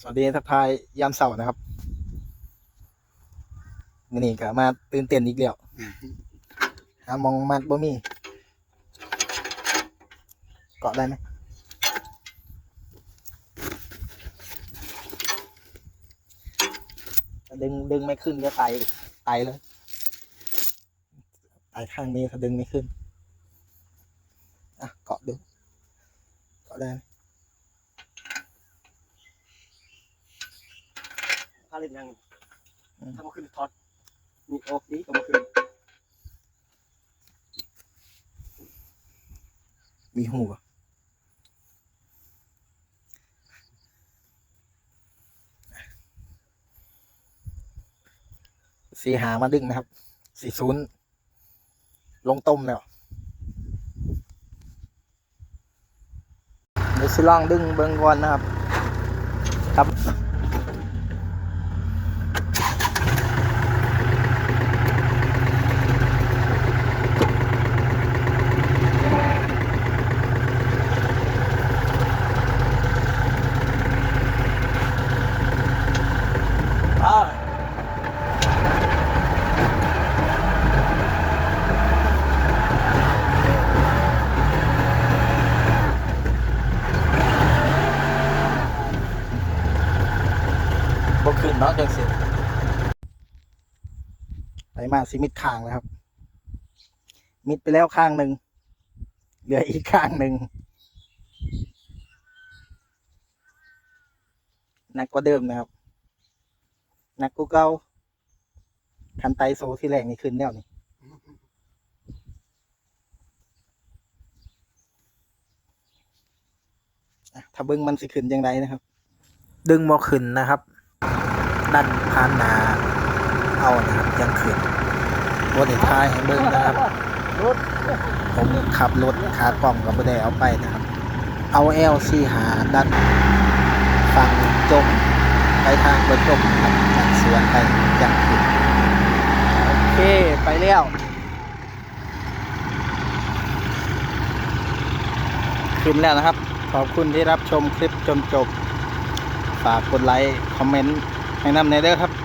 สวัสดีทักทายยามเสาร์นะครับมื้อนี่ก็มาตื่นเต้นอีกแล้วหามองมันบ่มีเกาะได้ไหมดึงดึงไม่ขึ้นก็ไตไตเลยไตข้างนี้ถ้าดึงไม่ขึ้น อะเกาะดูเกาะได้ไหมาเล่นยังอืมทำมาขึ้นท็อตนี่ออกนี้ก็มาขึ้นมีหูปะสี่หามาดึงนะครับ สี่ศูนย์ลงต้มแล้วเดี๋ยวสิลองดึงเบิ้งก่อนนะครับ ครับ อ่า บกขึ้นเนาะจังสิไปมาสิมิดข้างแล้วครับ มิดไปแล้วข้างหนึ่งเหลืออีกข้างหนึ่งหนักกว่าเดิมนะครับหนักกูเก่าคันไตโซที่แรงนี่ขึ้นแล้วนี่อะถ้าเบิ้งมันสิขึ้นยังไงนะครับ ดึงมอขึ้นนะครับ ดันพานนาเอานะครับยังขึ้นบนท้ายให้เบิ้งนะครับผมขับรถขากล่องกับไม่ได้เอาไปนะครับ เอาเอลซีหาดันฝั่งจมไปทางบนจมครับจากสวนไปยังขึ้นโอเคไปแล้วขึ้นแล้วนะครับ ขอบคุณที่รับชมคลิปจนจบ ฝากกดไลค์ คอมเมนต์ ให้นำในเด้อครับ